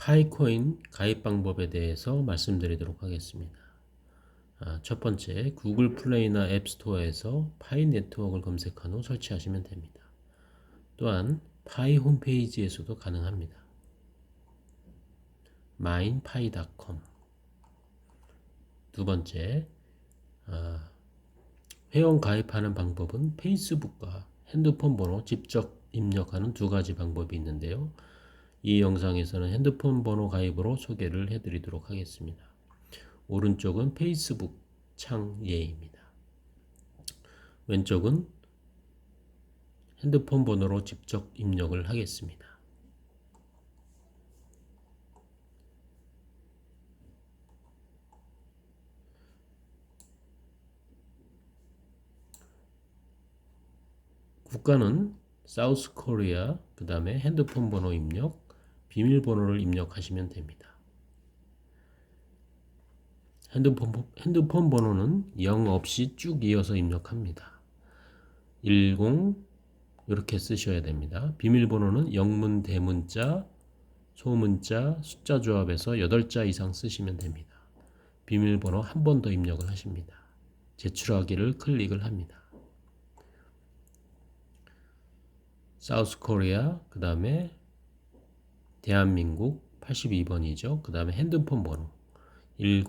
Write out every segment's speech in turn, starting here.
파이코인 가입 방법에 대해서 말씀드리도록 하겠습니다. 아, 첫 번째, 구글 플레이나 앱 스토어에서 파이 네트워크를 검색한 후 설치하시면 됩니다. 또한 파이 홈페이지에서도 가능합니다. minepai.com 두 번째, 아, 회원 가입하는 방법은 페이스북과 핸드폰 번호 직접 입력하는 두 가지 방법이 있는데요. 이 영상에서는 핸드폰 번호 가입으로 소개를 해드리도록 하겠습니다. 오른쪽은 페이스북 창 예입니다. 왼쪽은 핸드폰 번호로 직접 입력을 하겠습니다. 국가는 사우스 코리아, 그 다음에 핸드폰 번호 입력, 비밀번호를 입력하시면 됩니다. 핸드폰, 핸드폰 번호는 0 없이 쭉 이어서 입력합니다. 10 이렇게 쓰셔야 됩니다. 비밀번호는 영문, 대문자, 소문자, 숫자 조합에서 8자 이상 쓰시면 됩니다. 비밀번호 한 번 더 입력을 하십니다. 제출하기를 클릭을 합니다. 사우스 코리아, 그 다음에 대한민국 82번이죠. 그 다음에 핸드폰 번호 10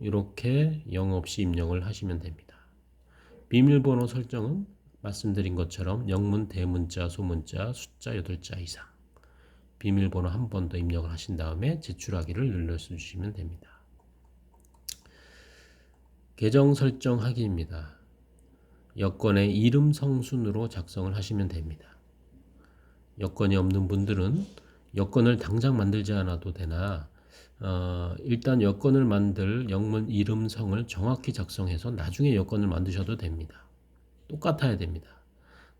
이렇게 0 없이 입력을 하시면 됩니다. 비밀번호 설정은 말씀드린 것처럼 영문, 대문자, 소문자, 숫자 8자 이상 비밀번호 한 번 더 입력을 하신 다음에 제출하기를 눌러주시면 됩니다. 계정 설정 하기입니다. 여권의 이름 성순으로 작성을 하시면 됩니다. 여권이 없는 분들은 여권을 당장 만들지 않아도 되나 어, 일단 여권을 만들 영문 이름 성을 정확히 작성해서 나중에 여권을 만드셔도 됩니다. 똑같아야 됩니다.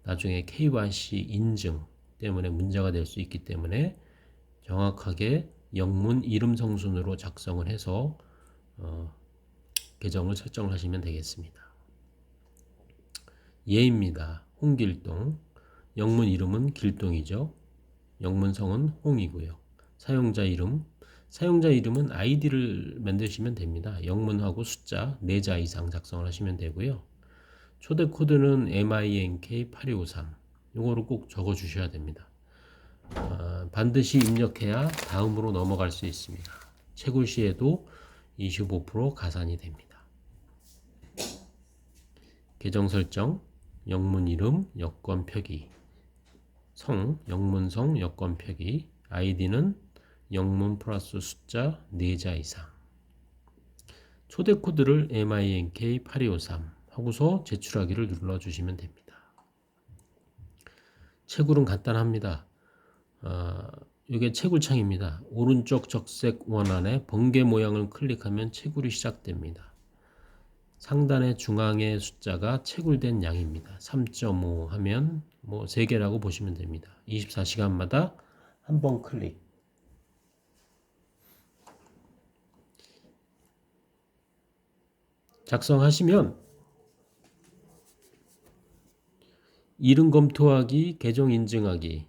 나중에 KYC 인증 때문에 문제가 될 수 있기 때문에 정확하게 영문 이름 성순으로 작성을 해서 어, 계정을 설정을 하시면 되겠습니다. 예입니다. 홍길동 영문 이름은 길동이죠. 영문성은 홍이고요. 사용자 이름, 사용자 이름은 아이디를 만드시면 됩니다. 영문하고 숫자 4자 이상 작성을 하시면 되고요. 초대 코드는 MINK8253. 이거를 꼭 적어 주셔야 됩니다. 어, 반드시 입력해야 다음으로 넘어갈 수 있습니다. 채굴 시에도 25% 가산이 됩니다. 계정 설정, 영문 이름, 여권 표기, 성, 영문성, 여권 표기, 아이디는 영문 플러스 숫자 4자 이상. 초대 코드를 MINK8253 하고서 제출하기를 눌러주시면 됩니다. 채굴은 간단합니다. 어, 이게 채굴창입니다. 오른쪽 적색 원안에 번개 모양을 클릭하면 채굴이 시작됩니다. 상단의 중앙의 숫자가 채굴된 양입니다. 3.5 하면 뭐 3개라고 보시면 됩니다. 24시간마다 한 번 클릭. 작성하시면 이름 검토하기, 계정 인증하기가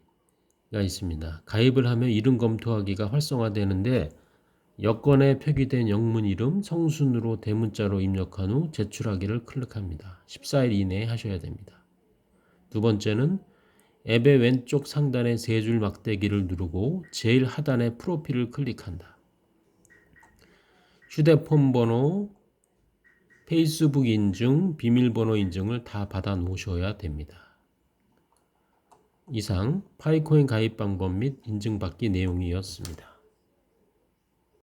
있습니다. 가입을 하면 이름 검토하기가 활성화되는데 여권에 표기된 영문 이름 성순으로 대문자로 입력한 후 제출하기를 클릭합니다. 14일 이내에 하셔야 됩니다. 두 번째는 앱의 왼쪽 상단의 세줄 막대기를 누르고 제일 하단의 프로필을 클릭한다. 휴대폰 번호, 페이스북 인증, 비밀번호 인증을 다 받아 놓으셔야 됩니다. 이상 파이코인 가입 방법 및 인증받기 내용이었습니다.